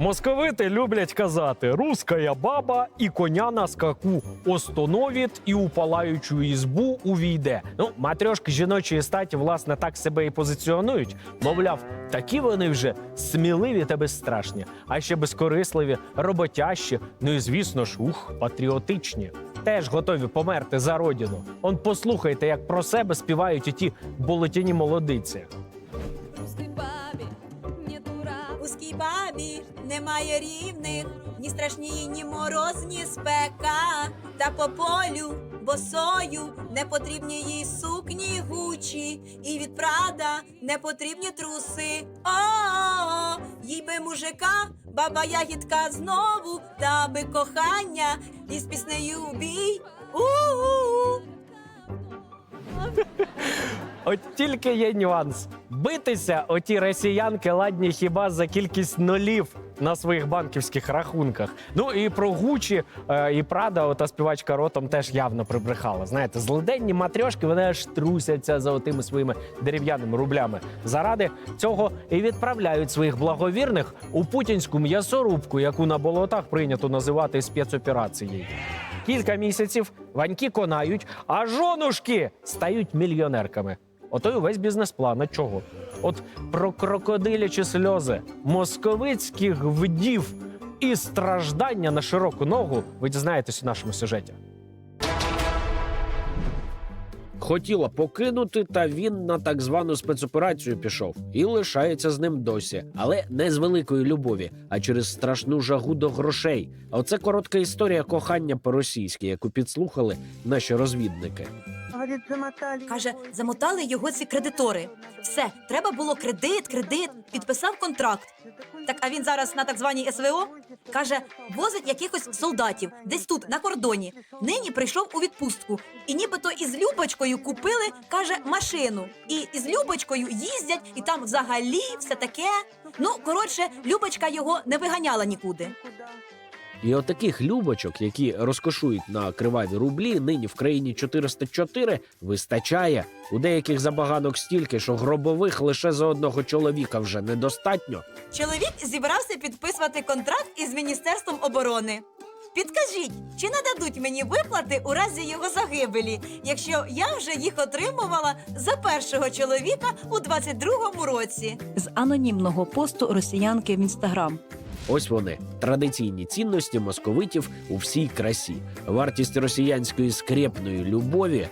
Московити люблять казати «руская баба і коня на скаку остановить і у палаючу ізбу увійде. Ну, матрьошки жіночої статі, власне, так себе і позиціонують. Мовляв, такі вони вже сміливі та безстрашні, а ще безкорисливі, роботящі, ну і звісно ж, ух, патріотичні. Теж готові померти за родину. Он послухайте, як про себе співають оті болотяні молодиці. Немає рівних, ні страшні, ні мороз, ні спека. Та по полю босою не потрібні їй сукні гучі, і від прада не потрібні труси. О, їй би мужика, баба ягідка знову, та би кохання із піснею бій. У-у-у. От тільки є нюанс. Битися оті росіянки ладні хіба за кількість нулів на своїх банківських рахунках. Ну і про Гучі е, і Прада, ота співачка ротом теж явно прибрехала. Знаєте, злоденні матрьошки вони аж трусяться за отими своїми дерев'яними рублями. Заради цього і відправляють своїх благовірних у путінську м'ясорубку, яку на болотах прийнято називати спецоперацією. Кілька місяців ваньки конають, а жонушки стають мільйонерками. Ото й увесь бізнес-план. А чого? От про крокодилячі сльози, московицьких вдів і страждання на широку ногу ви дізнаєтесь у нашому сюжеті. Хотіла покинути, та він на так звану спецоперацію пішов і лишається з ним досі, але не з великої любові, а через страшну жагу до грошей. А оце коротка історія кохання по-російськи, яку підслухали наші розвідники. Каже, замотали його ці кредитори. Все, треба було кредит, кредит, підписав контракт. Так, а він зараз на так званій СВО каже, возить якихось солдатів десь тут, на кордоні. Нині прийшов у відпустку. І нібито із Любочкою купили, каже, машину. І із Любочкою їздять, і там взагалі все таке. Ну, коротше, Любочка його не виганяла нікуди. І от таких любочок, які розкошують на криваві рублі, нині в країні 404 вистачає. У деяких забаганок стільки, що гробових лише за одного чоловіка вже недостатньо. Чоловік зібрався підписувати контракт із Міністерством оборони. Підкажіть, чи нададуть мені виплати у разі його загибелі, якщо я вже їх отримувала за першого чоловіка у 22-му році? з анонімного посту росіянки в інстаграм. Ось вони традиційні цінності московитів у всій красі. Вартість росіянської скрепної любові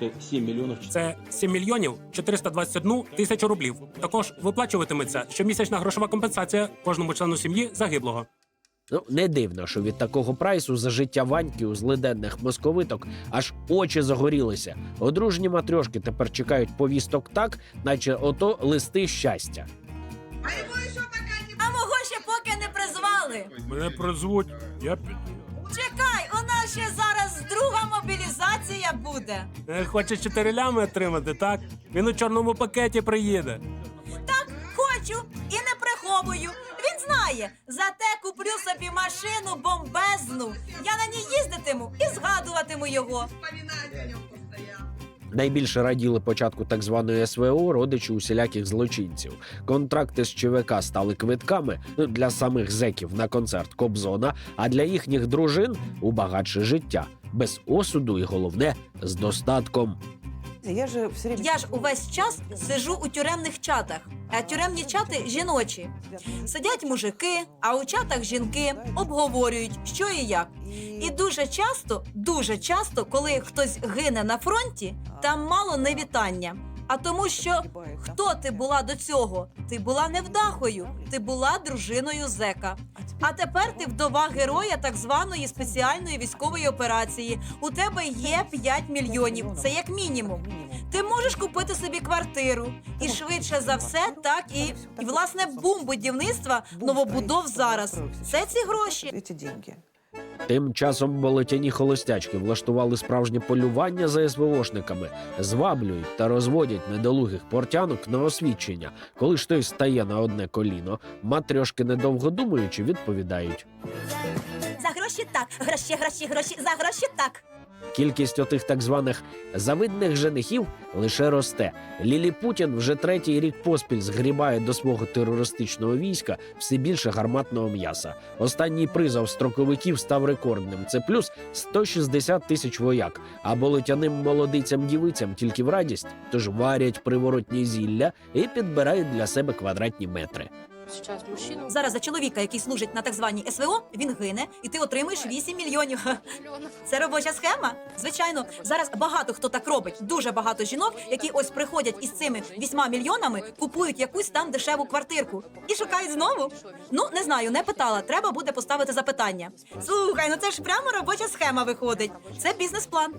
Це 7 мільйонів Це 7 мільйонів 421 тисячу рублів. Також виплачуватиметься щомісячна грошова компенсація кожному члену сім'ї загиблого. Ну, не дивно, що від такого прайсу за життя ваньки у злиденних московиток аж очі загорілися. Одружні матрьошки тепер чекають повісток так, наче ото листи щастя. Не. Мене призвуть. Я Чекай, у нас ще зараз друга мобілізація буде. Е, хоче чотири лями отримати, так? Він у чорному пакеті приїде. Так, хочу і не приховую. Він знає, зате куплю собі машину бомбезну. Я на ній їздитиму і згадуватиму його. Найбільше раділи початку так званої СВО родичі усіляких злочинців. Контракти з ЧВК стали квитками для самих зеків на концерт Кобзона, а для їхніх дружин у багатше життя, без осуду і головне з достатком. Я же все время... Я ж увесь час сижу у тюремних чатах, а тюремні чати жіночі. Сидять мужики, а у чатах жінки обговорюють, що і як. І дуже часто, дуже часто, коли хтось гине на фронті, там мало не вітання. А тому, що хто ти була до цього? Ти була невдахою, ти була дружиною зека. А тепер ти вдова героя так званої спеціальної військової операції. У тебе є 5 мільйонів. Це як мінімум. Ти можеш купити собі квартиру, і швидше за все, так і, і власне бум будівництва новобудов зараз. Це ці гроші. Тим часом болотяні холостячки влаштували справжнє полювання за СВОшниками, зваблюють та розводять недолугих портянок на освідчення. Коли ж той стає на одне коліно, матрьошки, недовго думаючи, відповідають. За гроші так, гроші, гроші, гроші, за гроші так. Кількість отих так званих завидних женихів лише росте. Лілі Путін вже третій рік поспіль згрібає до свого терористичного війська все більше гарматного м'яса. Останній призов строковиків став рекордним. Це плюс 160 тисяч вояк. А болотяним молодицям дівицям тільки в радість, тож варять приворотні зілля і підбирають для себе квадратні метри. Сейчас мужчина... Зараз за чоловіка, який служить на так званій СВО, він гине, і ти отримуєш 8 мільйонів. Це робоча схема? Звичайно, зараз багато хто так робить. Дуже багато жінок, які ось приходять із цими 8 мільйонами, купують якусь там дешеву квартирку і шукають знову. Ну не знаю, не питала. Треба буде поставити запитання. Слухай, ну це ж прямо робоча схема виходить. Це бізнес-план.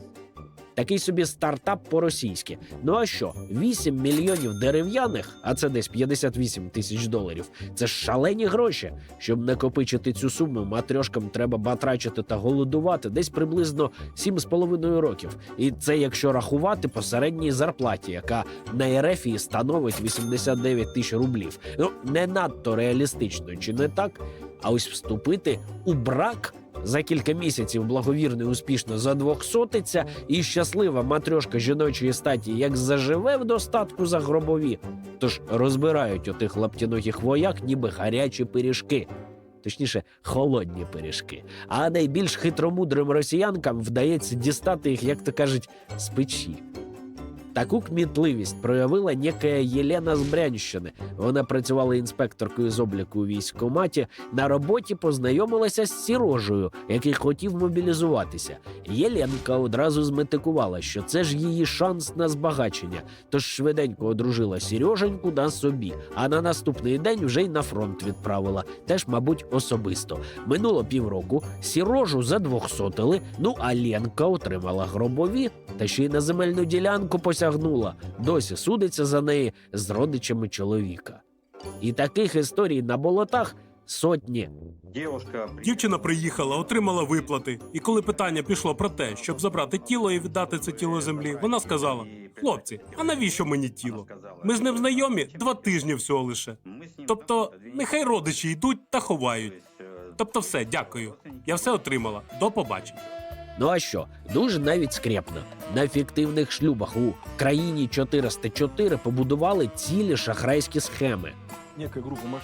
Такий собі стартап по-російськи. Ну а що? 8 мільйонів дерев'яних, а це десь 58 тисяч доларів. Це шалені гроші. Щоб накопичити цю суму, матрьошкам треба батрачити та голодувати десь приблизно 7,5 років. І це якщо рахувати по середній зарплаті, яка на Ерефії становить 89 тисяч рублів. Ну не надто реалістично, чи не так? А ось вступити у брак. За кілька місяців благовірний успішно задвохсотиться, і щаслива матрьошка жіночої статі як заживе в достатку за гробові. Тож розбирають отих лаптяногих вояк, ніби гарячі пиріжки. Точніше, холодні пиріжки. А найбільш хитромудрим росіянкам вдається дістати їх, як то кажуть, з печі. Таку кмітливість проявила некая Єлена з Брянщини. Вона працювала інспекторкою з обліку у військкоматі. На роботі познайомилася з Сірожею, який хотів мобілізуватися. Єленка одразу зметикувала, що це ж її шанс на збагачення. Тож швиденько одружила Сереженьку на собі, а на наступний день вже й на фронт відправила. Теж, мабуть, особисто. Минуло півроку, Сірожу задвохсотили, ну а Ленка отримала гробові, та ще й на земельну ділянку посягнула. Досі судиться за неї з родичами чоловіка. І таких історій на болотах сотні. Девушка Дівчина приїхала, отримала виплати. І коли питання пішло про те, щоб забрати тіло і віддати це тіло землі, вона сказала: Хлопці, а навіщо мені тіло? Ми з ним знайомі два тижні всього лише. Тобто, нехай родичі йдуть та ховають. Тобто, все, дякую. Я все отримала. До побачення. Ну а що, дуже навіть скрепно. На фіктивних шлюбах у країні 404 побудували цілі шахрайські схеми.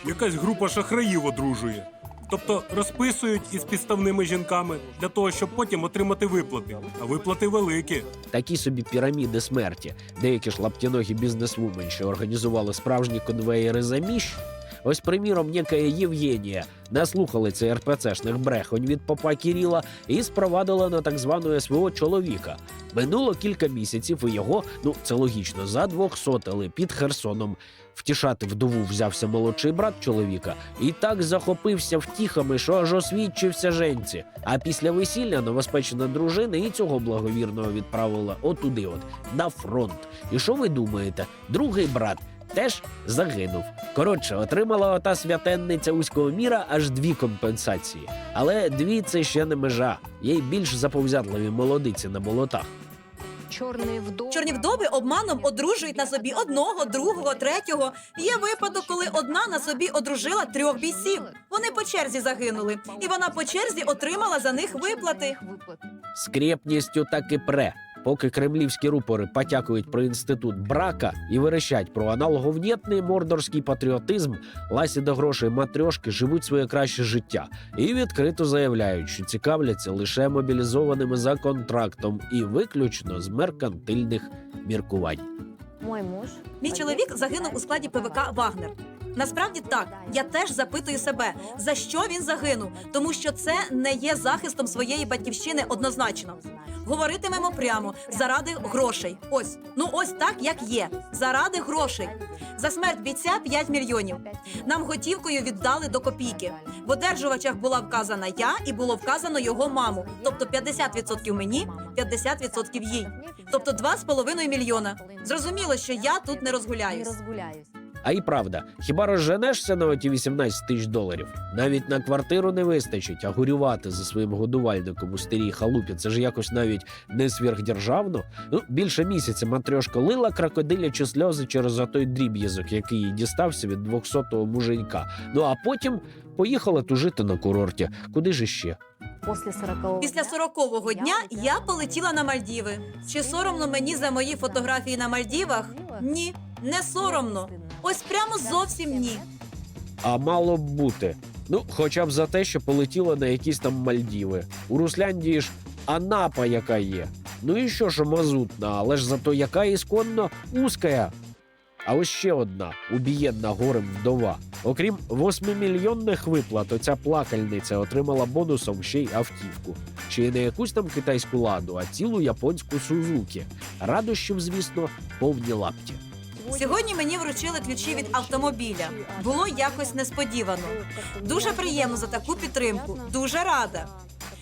Якась група шахраїв одружує. Тобто розписують із підставними жінками для того, щоб потім отримати виплати. А виплати великі. Такі собі піраміди смерті. Деякі ж лаптяногі бізнесвумен, що організували справжні конвеєри заміщ. Ось, приміром, нека Євгенія наслухали цей РПЦшних брехонь від попа Кіріла і спровадила на так звану СВО чоловіка. Минуло кілька місяців, і його, ну це логічно, задвохсотили під Херсоном. Втішати вдову взявся молодший брат чоловіка і так захопився втіхами, що аж освідчився женці. А після весілля новоспечена дружина і цього благовірного відправила отуди, от на фронт. І що ви думаєте? Другий брат теж загинув. Коротше, отримала ота святенниця узького міра аж дві компенсації. Але дві це ще не межа. Є й більш заповзятливі молодиці на болотах. Чорний вдов. Чорні вдови обманом одружують на собі одного, другого, третього. Є випадок, коли одна на собі одружила трьох бійців. Вони по черзі загинули, і вона по черзі отримала за них виплати. Скрєпністю так і пре. Поки кремлівські рупори потякують про інститут брака і верещать про аналоговнєтний мордорський патріотизм, ласі до грошей матрьошки живуть своє краще життя і відкрито заявляють, що цікавляться лише мобілізованими за контрактом і виключно з меркантильних міркувань. Мой муж. Мій чоловік загинув у складі ПВК Вагнер. Насправді так, я теж запитую себе, за що він загинув, тому що це не є захистом своєї батьківщини однозначно. Говоритимемо прямо заради грошей. Ось ну ось так, як є. Заради грошей. За смерть бійця 5 мільйонів. Нам готівкою віддали до копійки. В одержувачах була вказана я і було вказано його маму. Тобто 50% мені, 50% їй. Тобто 2,5 мільйона. Зрозуміло, що я тут не розгуляюсь. А й правда, хіба розженешся на оті 18 тисяч доларів? Навіть на квартиру не вистачить, а горювати за своїм годувальником у старій халупі це ж якось навіть не сверхдержавно. Ну, більше місяця матрьошка лила крокодилячі сльози через отой дріб'язок, який їй дістався від 200-го муженька. Ну а потім поїхала тужити на курорті. Куди ж іще? После 40 Після 40-го дня я полетіла на Мальдіви. Чи соромно мені за мої фотографії на Мальдівах? Ні, не соромно. Ось прямо зовсім ні. А мало б бути. Ну, хоча б за те, що полетіло на якісь там Мальдіви. У Русляндії ж Анапа, яка є. Ну і що ж мазутна, але ж зато яка ісконно узкая. А ось ще одна убієдна горем вдова. Окрім 8-мільйонних виплат, оця плакальниця отримала бонусом ще й автівку. Чи не якусь там китайську ладу, а цілу японську Сузукі. Радощів, звісно, повні лапті. Сьогодні мені вручили ключі від автомобіля. Було якось несподівано. Дуже приємно за таку підтримку. Дуже рада.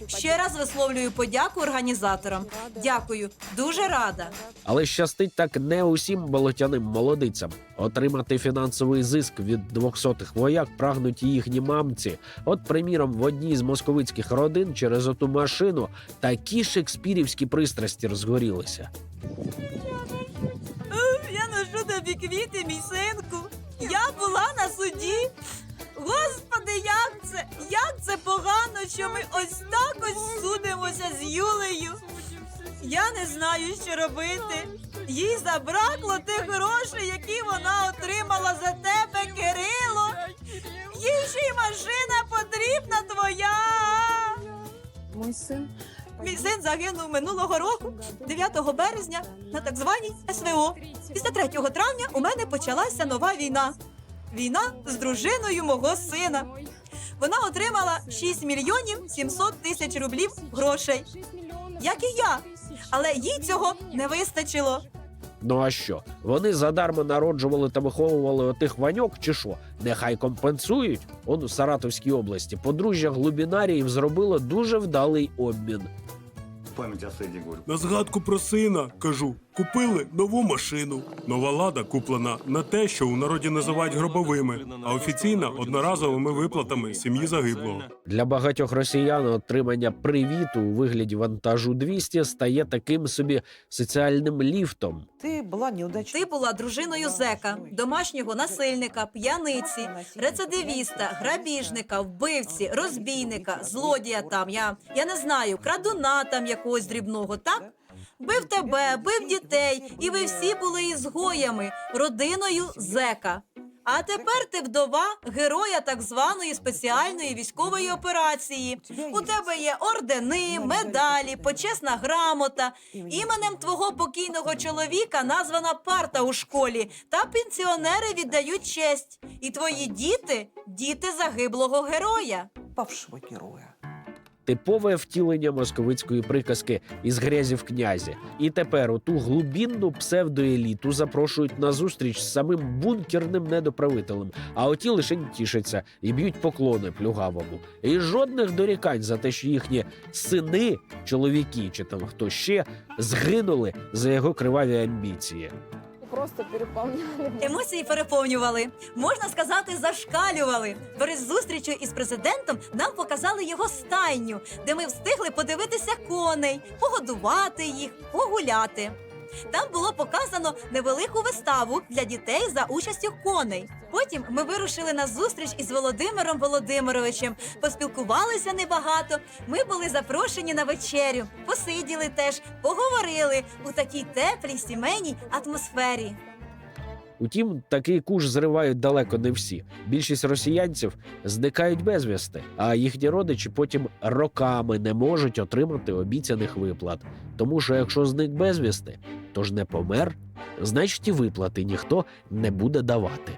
Ще раз висловлюю подяку організаторам. Дякую, дуже рада. Але щастить так не усім болотяним молодицям. Отримати фінансовий зиск від двохсотих вояк прагнуть їхні мамці. От, приміром, в одній з московицьких родин через оту машину такі шекспірівські пристрасті розгорілися. Тобі квіти, мій синку. Я була на суді. Господи, як це? Як це погано, що ми ось так ось судимося з Юлею. Я не знаю, що робити. Їй забракло тих грошей, які вона отримала за тебе, Кирило. Їй ще й машина потрібна твоя. Мой сын Мій син загинув минулого року, 9 березня, на так званій СВО. Після 3 травня у мене почалася нова війна. Війна з дружиною мого сина. Вона отримала 6 мільйонів 700 тисяч рублів грошей, як і я. Але їй цього не вистачило. Ну а що? Вони задарма народжували та виховували отих ваньок, чи що? Нехай компенсують. Он у Саратовській області подружжя глубінаріїв зробило дуже вдалий обмін. Память о Сэдди говорю. На згадку про сина кажу: купили нову машину. Нова лада куплена на те, що у народі називають гробовими, а офіційно одноразовими виплатами сім'ї загиблого. Для багатьох росіян отримання привіту у вигляді вантажу 200 стає таким собі соціальним ліфтом. Ты была неудачной. Ти була дружиною зека, домашнього насильника, п'яниці, рецидивіста, грабіжника, вбивці, розбійника, злодія там. Я, я не знаю, крадуна там якогось дрібного, так? Бив тебе, бив дітей, і ви всі були ізгоями, родиною зека. А тепер ти вдова героя так званої спеціальної військової операції. У тебе є ордени, медалі, почесна грамота. Іменем твого покійного чоловіка названа парта у школі, та пенсіонери віддають честь. І твої діти діти загиблого героя. Павшего героя. Типове втілення московицької приказки із грязі в князі. І тепер оту глубінну псевдоеліту запрошують на зустріч з самим бункерним недоправителем, а оті лише тішаться і б'ють поклони плюгавому. І жодних дорікань за те, що їхні сини, чоловіки чи там хто ще згинули за його криваві амбіції. Просто переповнювали Емоції переповнювали, можна сказати, зашкалювали. Перед зустрічю із президентом нам показали його стайню, де ми встигли подивитися коней, погодувати їх, погуляти. Там було показано невелику виставу для дітей за участю коней. Потім ми вирушили на зустріч із Володимиром Володимировичем, поспілкувалися небагато. Ми були запрошені на вечерю, посиділи теж, поговорили у такій теплій сімейній атмосфері. Утім, такий куш зривають далеко не всі. Більшість росіянців зникають безвісти, а їхні родичі потім роками не можуть отримати обіцяних виплат. Тому що якщо зник безвісти, то ж не помер, значить і виплати ніхто не буде давати.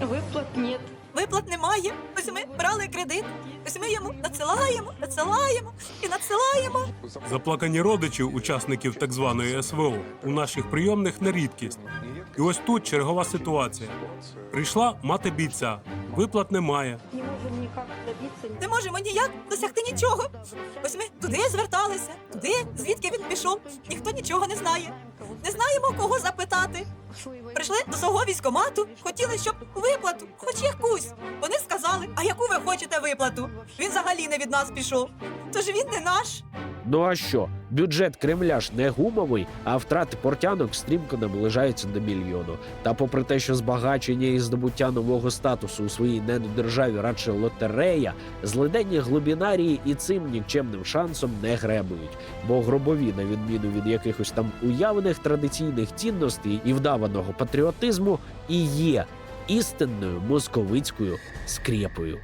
Выплат нет. Виплат немає. Ось ми брали кредит. Ось ми йому надсилаємо, надсилаємо і надсилаємо. Заплакані родичі учасників так званої СВО у наших прийомних не рідкість. І ось тут чергова ситуація. Прийшла мати бійця, виплат немає. Не можем никак добиться. Не можемо ніяк досягти нічого. Ось ми туди зверталися, туди, звідки він пішов. Ніхто нічого не знає. Не знаємо, кого запитати. Прийшли до свого військомату, хотіли, щоб виплату, хоч якусь. Вони сказали, а яку ви хочете виплату? Він взагалі не від нас пішов. Тож він не наш. Ну а що? Бюджет Кремля ж не гумовий, а втрати портянок стрімко наближаються до мільйону. Та попри те, що збагачення і здобуття нового статусу у своїй недодержаві радше лотерея, злиденні глубінарії і цим нікчемним шансом не гребують. Бо гробові, на відміну від якихось там уявних традиційних цінностей і вдаваного патріотизму, і є істинною московицькою скрєпою.